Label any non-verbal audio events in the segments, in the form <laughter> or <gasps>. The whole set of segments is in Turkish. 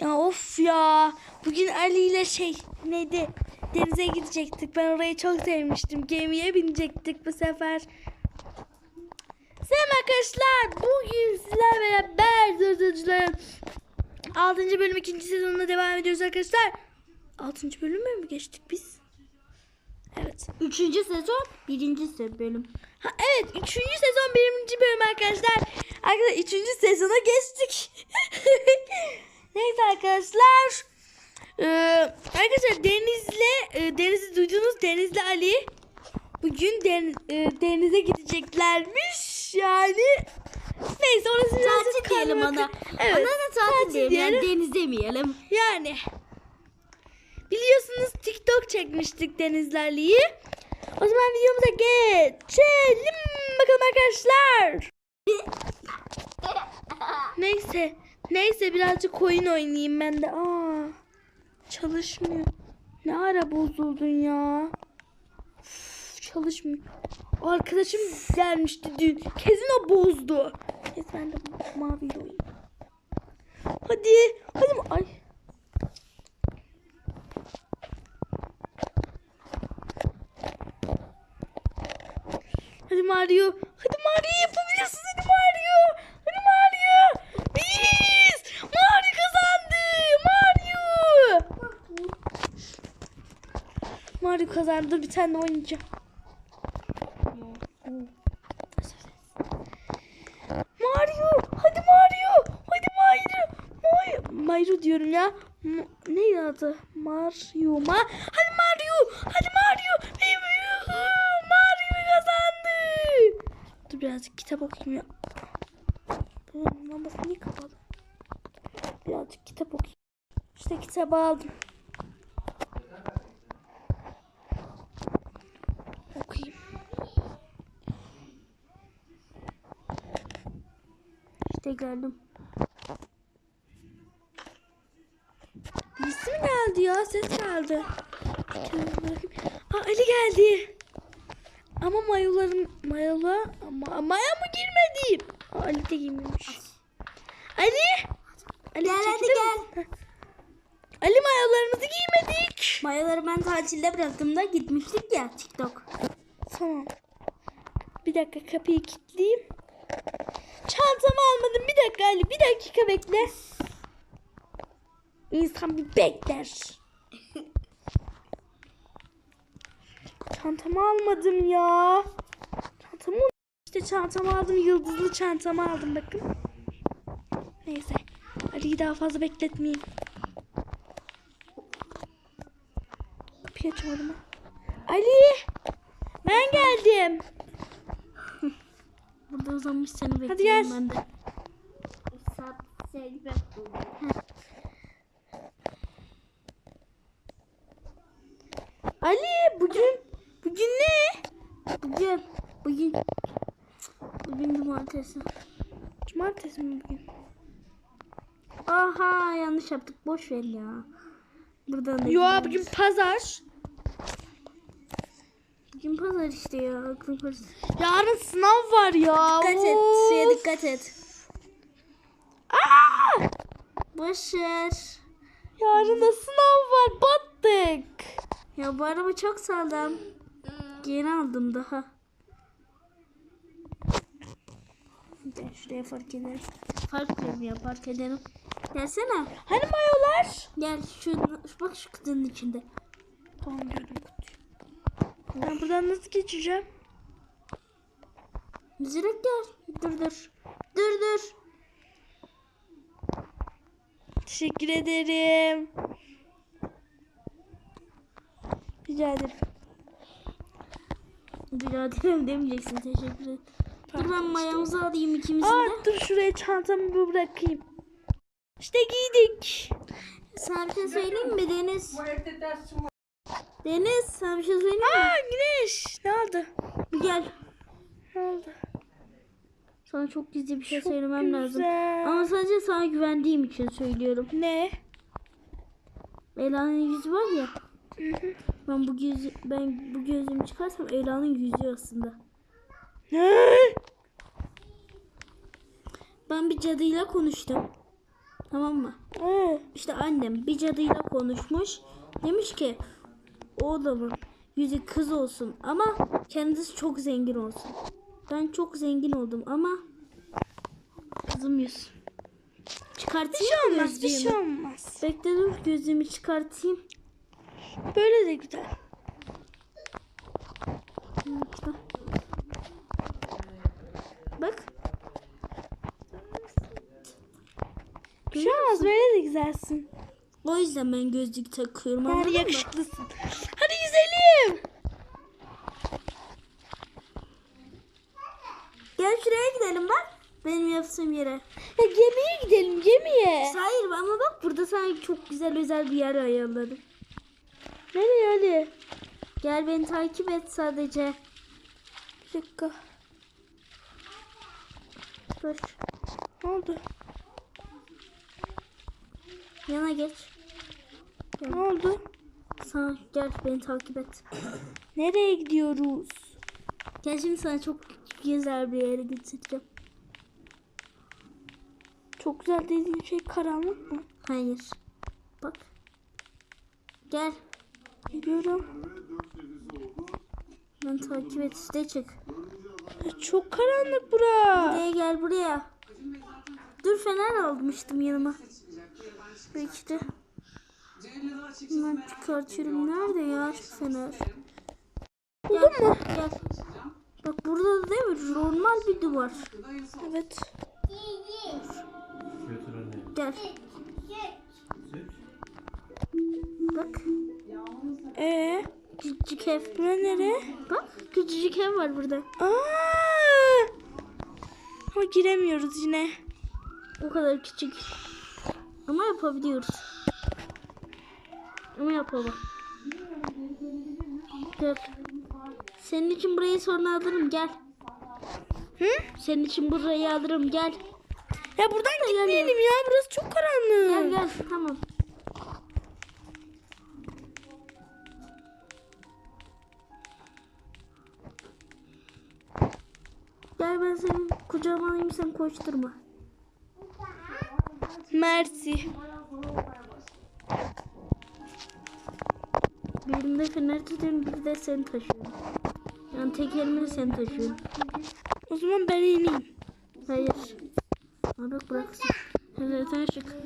Ya of ya. Bugün Ali ile şey neydi? Denize gidecektik. Ben orayı çok sevmiştim. Gemiye binecektik bu sefer. Selam arkadaşlar. Bugün sizlerle beraber Dördüncülerin 6. bölüm 2. sezonuna devam ediyoruz arkadaşlar. 6. bölüme mi geçtik biz? Evet. Üçüncü sezon birinci bölüm. Ha, evet 3. sezon 1. bölüm arkadaşlar. Arkadaşlar 3. sezona geçtik. <laughs> Neyse arkadaşlar. Ee, arkadaşlar Deniz'le e, Deniz'i duydunuz Deniz'le Ali bugün den, e, denize gideceklermiş yani. Neyse orası birazcık Tatil diyelim ona. Evet. Ona da tatil, diyelim. Yani diyelim. deniz demeyelim. Yani biliyorsunuz TikTok çekmiştik Denizlerli'yi. O zaman videomuza geçelim bakalım arkadaşlar. <laughs> Neyse. Neyse birazcık oyun oynayayım ben de. Aa, çalışmıyor. Ne ara bozuldun ya? Üf, çalışmıyor. Arkadaşım gelmişti dün. Kesin o bozdu. Neyse ben de maviyle oynayayım. Hadi. Hadi. Ay. Hadi Mario. Hadi Mario yapabilirsin. Hadi Mario. Hadi Mario. Biz. Mario kazandı. Mario. Mario kazandı. Bir tane oynayacağım. Mario. Hadi Mario. Hadi Mario. Mario, Mario diyorum ya. Ma- neydi adı? Mario. Ma hadi Mario. Hadi Mario. Mario kazandı. Dur birazcık kitap okuyayım ya. Bunun lambası niye kapalı? Birazcık kitap okuyayım. İşte kitabı aldım. Okuyayım. İşte geldim. Birisi mi geldi ya? Ses geldi. Ha Ali geldi. Ama mayolarım mayola ama maya mı girmedim? Ha, Ali de giymemiş. Ali. Ali Gel, hadi gel. Ali mayolarımızı giymedik. Mayaları ben tatilde bıraktığımda gitmiştik ya TikTok. Tamam. Bir dakika kapıyı kilitleyeyim. Çantamı almadım. Bir dakika Ali. Bir dakika bekle. İnsan bir bekler. Çantamı almadım ya. Çantamı işte çantamı aldım. Yıldızlı çantamı aldım bakın. Neyse. Ali'yi daha fazla bekletmeyeyim. Kapıyı açamadım. Ali! Ben geldim. Burada uzanmış seni bekliyorum Hadi gel. ben de. Ali bugün bugün ne? Bugün, bugün, bugün cumartesi. Cumartesi mi bugün? Aha yanlış yaptık. Boş ver ya. Buradan da Yo gidiyoruz. bugün pazar. Bugün pazar işte ya. Aklım karıştı. Yarın sınav var ya. Dikkat et. Suya dikkat et. Aa! Boş ver. Yarın da sınav var. Battık. Ya bu araba çok sağlam. Yeni aldım daha. Gel şuraya fark edelim. Fark edelim ya fark edelim. Gelsene. Hani mayolar? Gel şu bak şu kutunun içinde. Tamam kutuyu. Ben buradan nasıl geçeceğim? Direkt gel. Dur dur. Dur dur. Teşekkür ederim. Rica ederim. Rica ederim demeyeceksin. Teşekkür ederim. Dur ben mayamızı alayım ikimizin Aa de. dur şuraya çantamı bir bırakayım. İşte giydik. Sana bir şey söyleyeyim mi Deniz? Deniz sana bir şey söyleyeyim mi? Aa güneş. Ne oldu? Bir gel. Ne oldu? Sana çok gizli bir şey Çok söylemem lazım. güzel. Ama sadece sana güvendiğim için söylüyorum. Ne? Ela'nın yüzü var ya. Ben bu gözü ben bu gözümü çıkarsam Ela'nın yüzü aslında. Ne? Ben bir cadıyla konuştum. Tamam mı? Ee, İşte annem bir cadıyla konuşmuş. Demiş ki oğlumun yüzü kız olsun ama kendisi çok zengin olsun. Ben çok zengin oldum ama kızım yüz. Çıkartayım mı olmaz bir şey gözlüğümü? olmaz. Bekle dur gözlüğümü çıkartayım. Böyle de güzel. Bak. Bir şey olmaz böyle de güzelsin. O yüzden ben gözlük takıyorum Yani anladın mı? yakışıklısın. Hadi yüzelim. Gel şuraya gidelim bak. Benim yaptığım yere. Ya gemiye gidelim gemiye. Hayır ama bak burada sana çok güzel özel bir yer ayarladım. Nereye hadi? Gel beni takip et sadece. Bir dakika. Dur. Ne oldu? Yana geç. Ne oldu? Sana gel beni takip et. <coughs> Nereye gidiyoruz? Gel şimdi sana çok güzel bir yere götüreceğim. Çok güzel dediğin şey karanlık mı? Hayır. Bak. Gel. Biliyorum. Ben takip et işte çık. Ya çok karanlık bura. Buraya gel buraya. Dur fener almıştım yanıma. Belki de. Hemen çıkartıyorum. Nerede ya şu fener? Buldun mu? Gel. Bak burada da değil mi? Normal bir duvar. Evet. Gel. Bak. Ee, Küçücük ev. bura nere? Bak küçücük ev var burada. Aa! Ama giremiyoruz yine. O kadar küçük. Ama yapabiliyoruz. Ama yapalım. Gel. Senin için burayı sonra alırım gel. Hı? Senin için burayı alırım gel. Ya buradan gitmeyelim ya. Burası çok karanlık. Gel gel tamam. Gel ben seni kucağıma alayım sen koşturma. Mersi. Bir elimde fener tutuyorum bir de seni taşıyorum. Yani tek elimle seni taşıyorum. O zaman ben ineyim. Hayır. Bak bıraksın. Evet sen çık.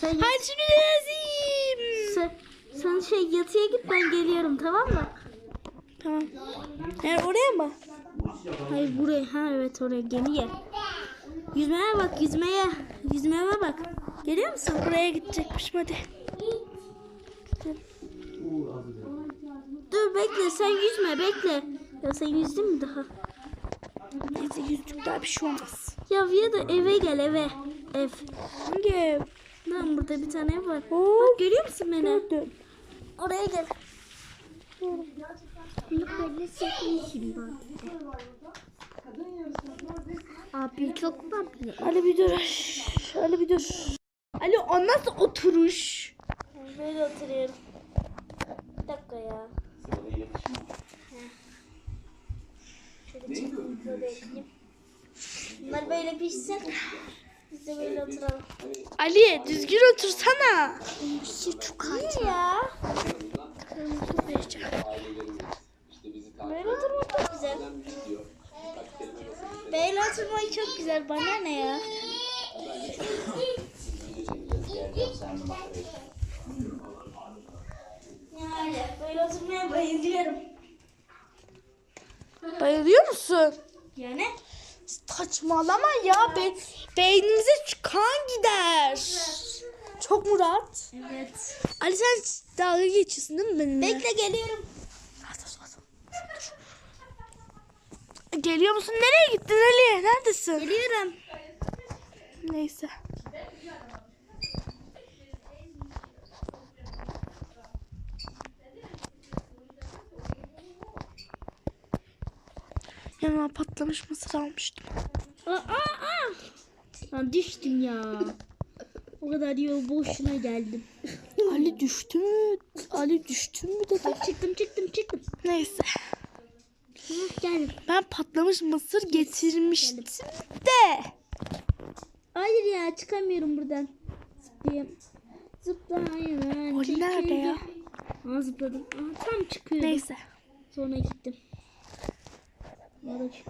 Sen, yat- Hadi şimdi yazayım. sen, sen şey yatıya git ben geliyorum tamam mı? Tamam. Yani oraya mı? Hayır buraya. Ha evet oraya gemiye. Yüzmeye bak yüzmeye. Yüzmeye bak. Geliyor musun? Buraya gidecekmişim hadi. Dur bekle sen yüzme bekle. Ya sen yüzdün mü daha? Neyse yüzdük daha bir şey olmaz. Ya ya da eve gel eve. Ev. Hangi ev? Lan burada bir tane ev var. Oo, Bak görüyor musun beni? gördüm. Oraya gel. Yukarıda çekmişim ben. Abi çok tatlı. Ali bir dur. Ali bir dur. Ali o nasıl oturuş? Böyle oturuyorum. Bir dakika ya. Şöyle çekeyim, şöyle ekleyeyim. Bunlar böyle pişsin. Biz de böyle oturalım. Ali düzgün otursana. şey çok acı ya. Böyle oturmak çok güzel. Böyle oturmak çok güzel. Bana ne ya? Yani böyle oturmaya bayılıyorum. Bayılıyor musun? Yani Saçmalama ya. Be beynimize kan gider. Çok Murat. evet. Ali sen dalga geçiyorsun değil mi benimle? Bekle geliyorum. Geliyor musun? Nereye gittin Ali? Neredesin? Geliyorum. Neyse. Yanıma patlamış mısır almıştım. Aa, aa, aa. Lan düştüm ya. O kadar yol boşuna geldim. Ali düştü mü? Ali düştü mü dedi. Çıktım çıktım çıktım. Neyse. Gel. Ben patlamış mısır getirmiştim de. Hayır ya çıkamıyorum buradan. Zıplayayım. Zıplayayım. Oli nerede ya? Aa zıpladım. Aa, tam çıkıyordum. Neyse. Sonra gittim.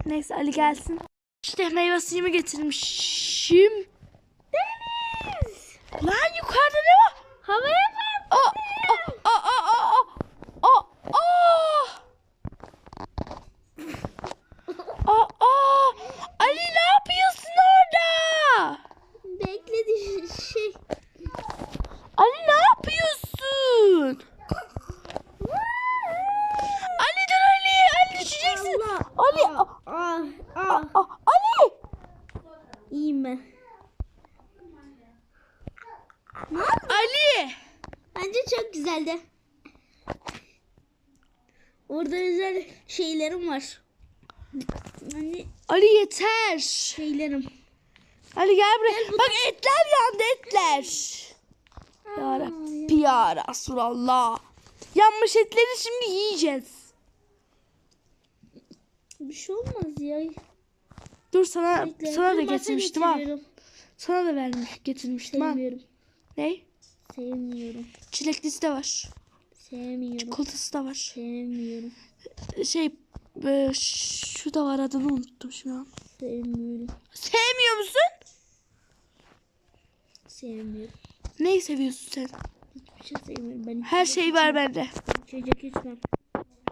Neyse Ali gelsin. İşte meyve suyumu getirmişim. Deniz. Lan yukarıda ne var? Havaya bak. Aa, aa, aa, aa, aa, aa, aa. Aa, aa. Ali ne yapıyorsun orada? Bekle diş- şey. Ali ne yapıyorsun? Ali dur Ali. Ali düşeceksin. Allah. Ali. Ah, ah, ah. Aa, Ali. İyiyim ben. Ali. Bence çok güzeldi. Orada özel şeylerim var. Hani Ali yeter. şeylerim. Ali gel buraya. Bak etler yandı etler. Ya Rabbi ya Resulallah. Yanmış etleri şimdi yiyeceğiz. Bir şey olmaz ya. Dur sana Bekle, sana da getirmiştim ha. Sana da vermiş getirmiştim ha. Sevmiyorum. Ne? Sevmiyorum. Çileklisi de var. Sevmiyorum. Çikolatası da var. Sevmiyorum. Şey e, şu da var adını unuttum şu an. Sevmiyorum. Sevmiyor musun? Sevmiyorum. Neyi seviyorsun sen? Hiçbir şey sevmiyorum. Ben Her şey var bende. içecek içmem.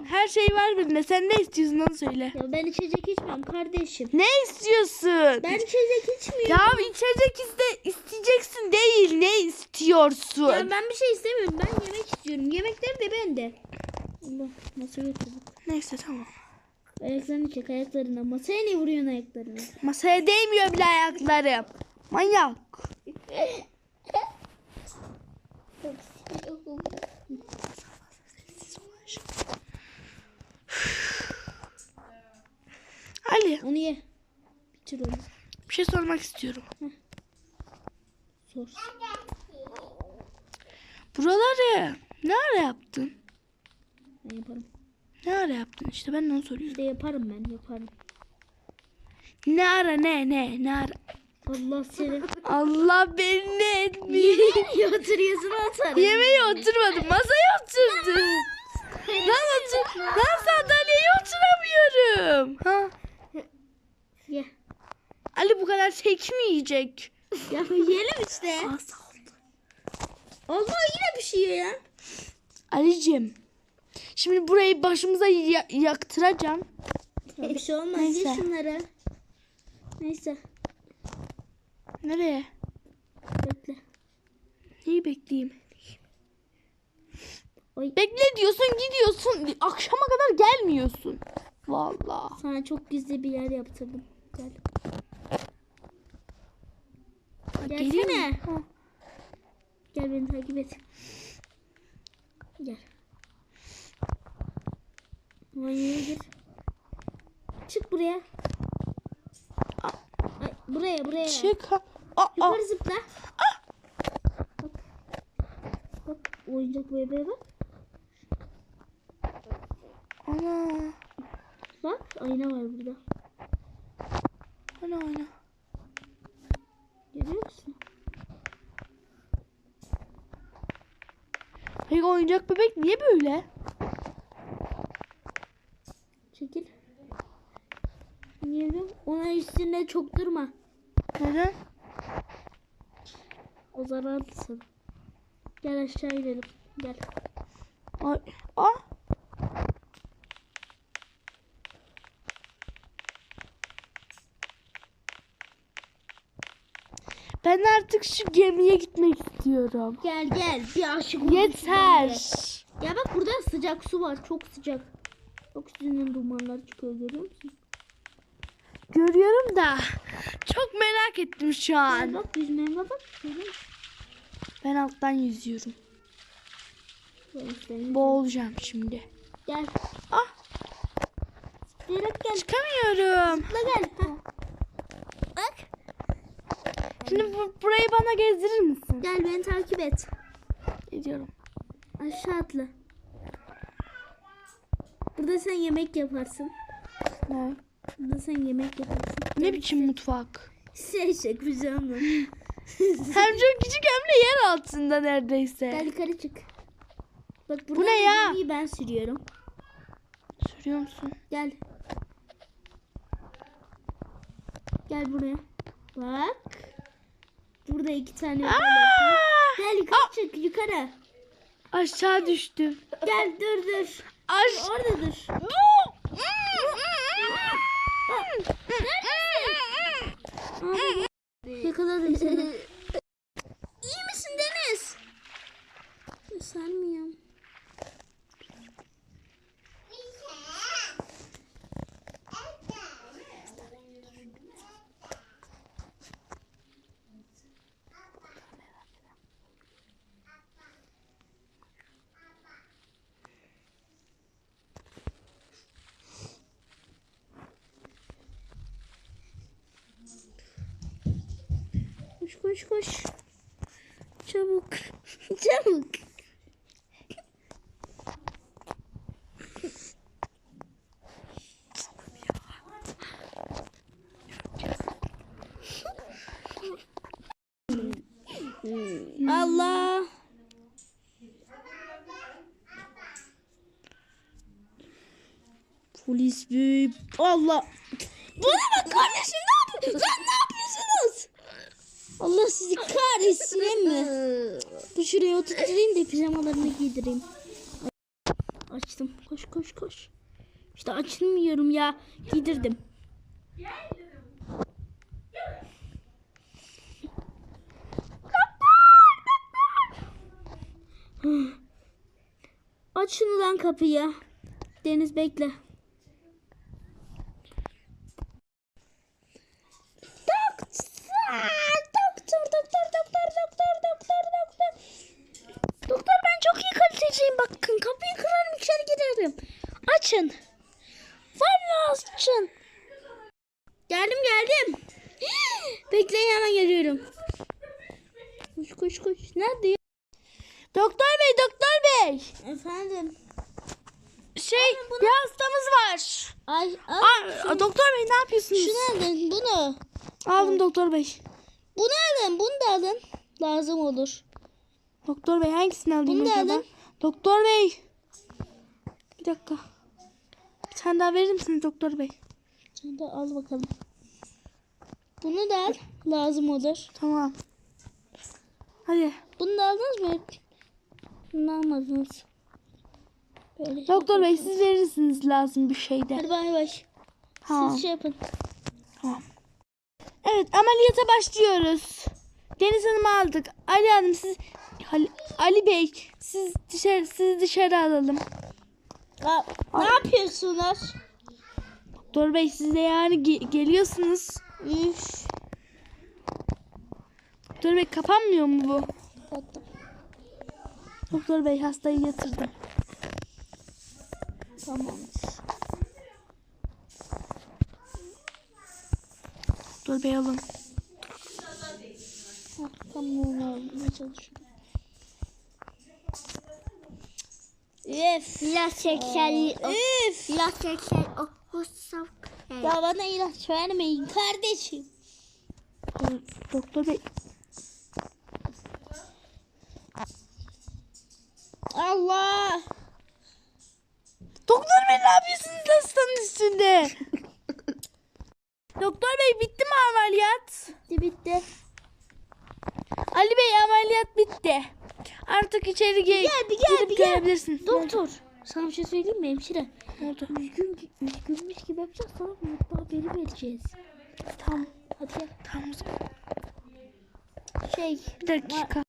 Her şey var bende. Sen ne istiyorsun onu söyle. Ya ben içecek içmem kardeşim. Ne istiyorsun? Ben içecek içmiyorum. Ya içecek iste isteyeceksin değil. Ne istiyorsun? Ya ben bir şey istemiyorum. Ben yemek istiyorum. Yemekler de bende. Allah masaya götürdüm. Neyse tamam. Ayaklarını çek ayaklarına. Masaya ne vuruyorsun ayaklarına? Masaya değmiyor bile ayaklarım. Manyak. Ali Onu ye. Bitir onu. bir şey sormak istiyorum. Sor. Buraları ne ara yaptın? Ben yaparım. Ne ara yaptın işte ben de onu soruyorum. De yaparım ben yaparım. Ne ara ne ne ne ara? Allah seni. <laughs> Allah beni ne etmiyor. Yemeğe oturuyorsun atarım. Yemeğe oturmadım masaya oturdum. <laughs> Lan otur. Lan sandalyeye oturamıyorum. Ha? Ali bu kadar çekmeyecek. <laughs> Ya yiyelim işte. Allah yine pişiyor ya. Ali'cim. Şimdi burayı başımıza ya- yaktıracağım. Ya bir şey olmaz. Neyse. Ye şunları. Neyse. Nereye? Bekle. Neyi bekleyeyim? Oy. Bekle diyorsun gidiyorsun. Akşama kadar gelmiyorsun. Vallahi. Sana çok gizli bir yer yaptırdım. Gel. Gelsene. Ha. Gel beni takip et. Gel. Banyoya gir. Çık buraya. Ay, buraya buraya. Çık. Aa, aa. Yukarı zıpla. Bak. Bak oyuncak bebeğe bak. Ana. Bak ayna var burada. Ana ana. Görüyor musun? Peki oyuncak bebek niye böyle? Çekil. Niye? Ona üstünde çok durma. Neden? O zararlısın. Gel aşağı inelim. Gel. Ay. Aa. Ben artık şu gemiye gitmek istiyorum. Gel gel. Bir aşık olmuş Yeter. Ya bak burada sıcak su var. Çok sıcak. Oksijenin dumanları çıkıyor görüyor musun? Görüyorum da çok merak ettim şu Gel an. bak yüzmeye bak. Görüyor musun? Ben alttan yüzüyorum. Gel, Boğulacağım şimdi. Gel. Ah Direkt gel. çıkamıyorum. Zıpla gel. Ha. Bak. Şimdi bu, burayı bana gezdirir misin? Gel beni takip et. Ediyorum. Aşağı atla. Burada sen yemek yaparsın. Ne? Burada sen yemek yaparsın. Ne biçim mutfak? Şey şey mi? <laughs> hem çok küçük hem de yer altında neredeyse. Gel yukarı çık. Bak Bu burada ne ya? ben sürüyorum. Sürüyor musun? Gel. Gel buraya. Bak. Burada iki tane var. Aa! Gel yukarı çık yukarı. Aşağı düştüm. Gel dur dur. Aş Orada dur. Yakaladım seni. İyi misin Deniz? Sanmıyorum. Koş koş. Çabuk. <laughs> Çabuk. Allah. Polis bey. Allah. Bana bak kardeşim ne yapıyorsun? Lan ne? Allah sizi kahretsin emmi. Dur şuraya oturtayım da pijamalarını giydireyim. Açtım. Koş koş koş. İşte açılmıyorum ya. Giydirdim. Aç şunu lan kapıyı. Deniz bekle. Doktor, doktor, doktor, doktor, doktor, doktor. Doktor ben kaliteciyim. Bakın kapıyı kırarım içeri girerim. Açın. Vallahi açın. Geldim geldim. <gasps> Bekleyin hemen geliyorum. Koş koş koş. Nerede? Doktor bey, doktor bey. Efendim. Şey, bir hastamız var. Ay, al. Aa, doktor bey ne yapıyorsunuz? Şunu alın bunu. Aldım doktor bey. Bunu alın bunu da alın. Lazım olur. Doktor bey hangisini alayım Bunu da alın. Doktor bey. Bir dakika. Bir tane daha verir misiniz doktor bey? Sen de al bakalım. Bunu da al. Lazım olur. Tamam. Hadi. Bunu da aldınız mı? Bunu almadınız. Böyle. Doktor bey siz verirsiniz lazım bir şeyde. Hadi bay bay. Tamam. Siz şey yapın. Tamam. Evet ameliyata başlıyoruz. Deniz Hanım'ı aldık. Ali Hanım siz Ali, Ali Bey siz dışarı sizi dışarı alalım. Aa, ne yapıyorsunuz? Doktor Bey siz de yani ge- geliyorsunuz. Üf. Doktor Bey kapanmıyor mu bu? Kapattım. Doktor Bey hastayı yatırdım. Tamam. Doktor Bey alın. Tamam onu almaya çalışıyorum. Üf. İlaç şekerli. Üf. İlaç şeker. Oh, hoşçak. Ya bana ilaç vermeyin kardeşim. Doktor Bey Allah. Doktor Bey ne yapıyorsunuz hastanın üstünde? <laughs> Doktor Bey bitti mi ameliyat? Bitti bitti. Ali Bey ameliyat bitti. Artık içeri ge- gel, bir gel, girip bir gel. görebilirsin. Doktor. Sana bir şey söyleyeyim mi hemşire? Ne oldu? Üzgün, üzgünmüş gibi yapacağız sana mutlu haberi vereceğiz. Tamam. Hadi gel. Tamam. Şey. Bir dakika.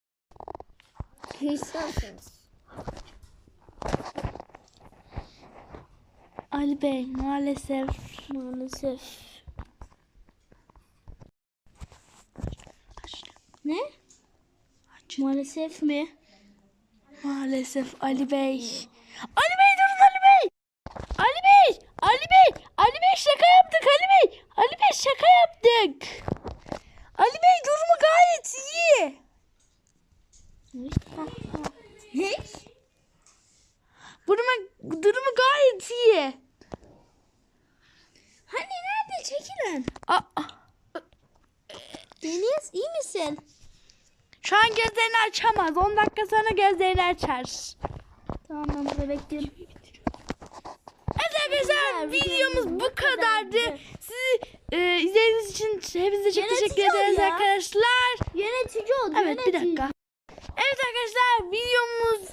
Ali Bey maalesef Maalesef. Ne? Maalesef mi? Maalesef Ali Bey. Ali Bey durun Ali Bey. Ali Bey. Ali Bey. Ali Bey şaka yaptık Ali Bey. Ali Bey şaka yaptık. Ali Bey durumu gayet iyi. Ne? Durumu, durumu gayet iyi. misin? Aa, Deniz iyi misin? Şu an gözlerini açamaz. 10 dakika sonra gözlerini açar. Tamam ben burada bekliyorum. Evet arkadaşlar Güzel, videomuz bu kadardı. Sizi e, izlediğiniz için hepinize çok Yönetici teşekkür ol ederiz ya. arkadaşlar. Yönetici ol. Evet bir dakika. Evet arkadaşlar videomuz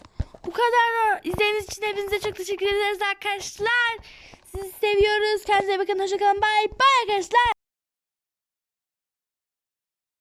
bu kadar. İzlediğiniz için hepinize çok teşekkür ederiz arkadaşlar. Sizi seviyoruz. Kendinize bakın. Hoşçakalın. Bye bye arkadaşlar.